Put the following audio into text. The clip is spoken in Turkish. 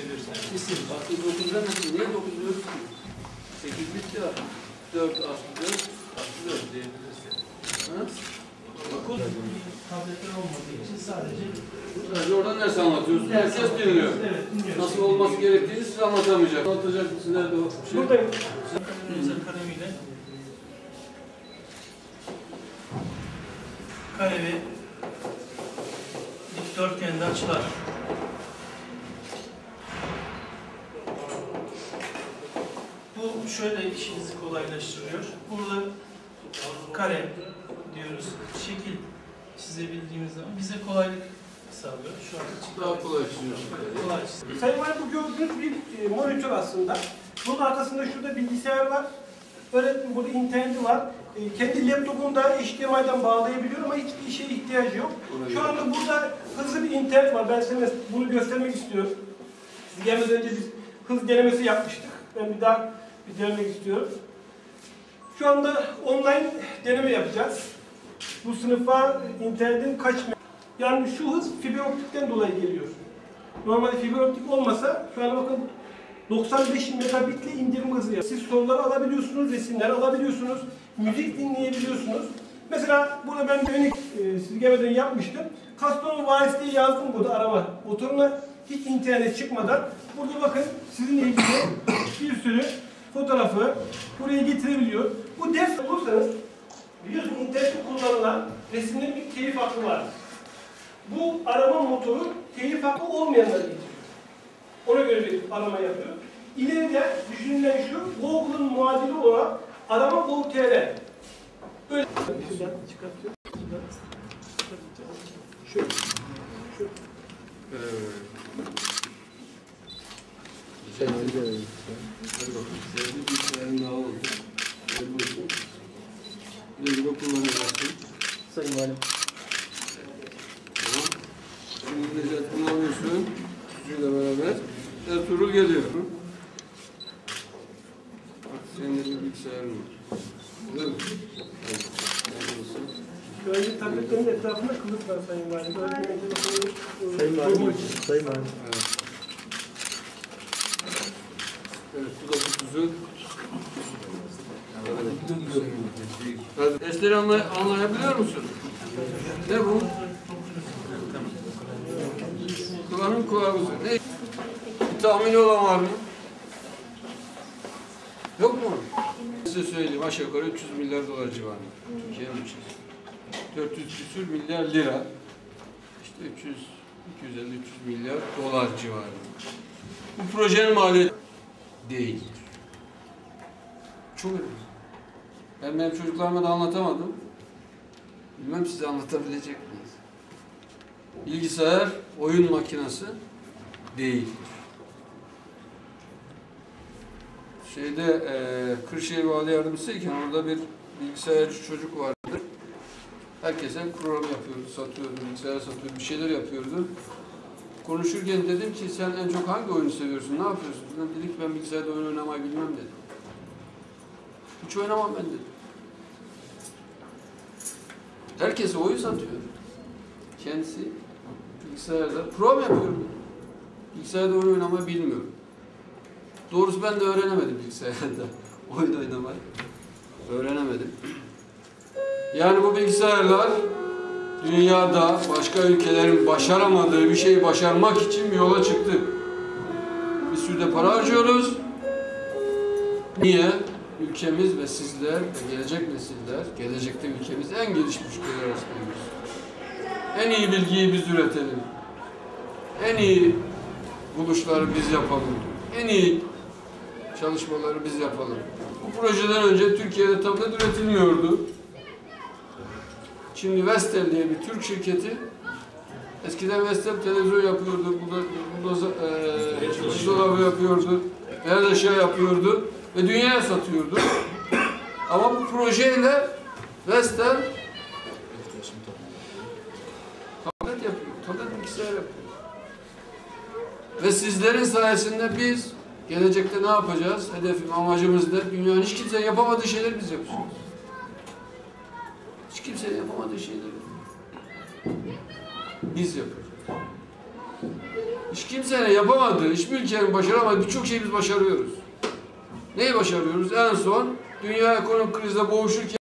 seviyoruz yani. İsim. Bakın 9'dan nasıl? Niye 9 diyoruz ki? 8 bitti ya. 4 artı 4 artı 4 diyebiliriz. Ha? Okul tabletler olmadığı için sadece Sadece oradan ders anlatıyorsunuz. Herkes dinliyor. Evet, dinliyoruz. Nasıl olması gerektiğini siz anlatamayacak. Anlatacak mısın? Nerede o şey? Buradayım. Akademimiz akademiyle kare ve dikdörtgende açılar. Bu şöyle işinizi kolaylaştırıyor. Burada kare diyoruz. Şekil çizebildiğimiz zaman bize kolaylık sağlıyor. Şu an Daha kolay çiziyorsun. kolay. Sayın Valim bu gördüğünüz bir e, monitör aslında. Bunun arkasında şurada bilgisayar var. Öğretmen burada interneti var. E, kendi laptopunu da HDMI'den bağlayabiliyor ama hiçbir şeye ihtiyacı yok. Şu anda burada hızlı bir internet var. Ben size bunu göstermek istiyorum. Siz gelmeden önce biz hız denemesi yapmıştık. Ben bir daha bir denemek istiyorum. Şu anda online deneme yapacağız. Bu sınıfa internetin kaç yani şu hız fiber optikten dolayı geliyor. Normalde fiber optik olmasa şu an bakın 95 megabitle indirme hızı yapıyor. Siz soruları alabiliyorsunuz, resimler alabiliyorsunuz, müzik dinleyebiliyorsunuz. Mesela burada ben bir örnek e, siz gelmeden yapmıştım. Kastamonu Varis diye yazdım burada arama motoruna hiç internet çıkmadan. Burada bakın sizinle ilgili bir sürü fotoğrafı buraya getirebiliyor. Bu ders olursanız biliyorsunuz internette kullanılan resimlerin bir telif hakkı var. Bu arama motoru telif hakkı olmayanları getiriyor. Ona göre bir arama yapıyor. İleride düşünülen şu, Google'ın muadili olan arama Google.tr. Böyle. Şuradan Sayın Valim. Tamam. Şimdi Necati bunu alıyorsun. Tüzüğüyle beraber. Ertuğrul geliyor. Bak senin de bir bilgisayarın var. Değil mi? Tabletlerin etrafında kılıf var Sayın Valim. Öğretmenin Sayın Valim, Sayın Valim. Evet, Dersleri anlay anlayabiliyor musun? Ne bu? Kullanım kılavuzu. Ne? Tahmini olan var mı? Yok mu? Size söyleyeyim aşağı yukarı 300 milyar dolar civarında. Türkiye'nin bütçesi. 400 küsür milyar lira. İşte 300, 250-300 milyar dolar civarında. Bu projenin maliyeti değil. Çok önemli. Ben benim çocuklarıma da anlatamadım. Bilmem size anlatabilecek miyiz? Bilgisayar oyun makinesi değil. Şeyde eee Kırşehir Vali Yardımcısıyken orada bir bilgisayarcı çocuk vardı. Herkese program yapıyordu, satıyordu, bilgisayar satıyordu, bir şeyler yapıyordu. Konuşurken dedim ki sen en çok hangi oyunu seviyorsun, ne yapıyorsun? Dedim, dedi ki ben bilgisayarda oyun oynamayı bilmem dedi. Hiç oynamam ben dedi. Herkese oyun satıyor. Kendisi bilgisayarda program yapıyor. dedi. Bilgisayarda oyun oynamayı bilmiyorum. Doğrusu ben de öğrenemedim bilgisayarda oyun oynamayı. Öğrenemedim. Yani bu bilgisayarlar dünyada başka ülkelerin başaramadığı bir şeyi başarmak için yola çıktık. Bir sürü de para harcıyoruz. Niye? Ülkemiz ve sizler ve gelecek nesiller, gelecekte ülkemiz en gelişmiş arasındayız. En iyi bilgiyi biz üretelim. En iyi buluşları biz yapalım. En iyi çalışmaları biz yapalım. Bu projeden önce Türkiye'de tablet üretilmiyordu. Şimdi Vestel diye bir Türk şirketi eskiden Vestel televizyon yapıyordu, burada bulldozer, e, buzdolabı yapıyordu, beyaz eşya yapıyordu ve dünyaya satıyordu. Ama bu projeyle Vestel tablet yapıyor, tablet bilgisayar yapıyor. Ve sizlerin sayesinde biz gelecekte ne yapacağız? Hedefim, amacımız da dünyanın hiç kimsenin yapamadığı şeyleri biz yapacağız. Hiç kimsenin yapamadığı şeyleri biz yapacağız. Hiç kimsenin yapamadığı, hiçbir ülkenin başaramadığı birçok şeyi biz başarıyoruz. Neyi başarıyoruz? En son dünya ekonomik krizle boğuşurken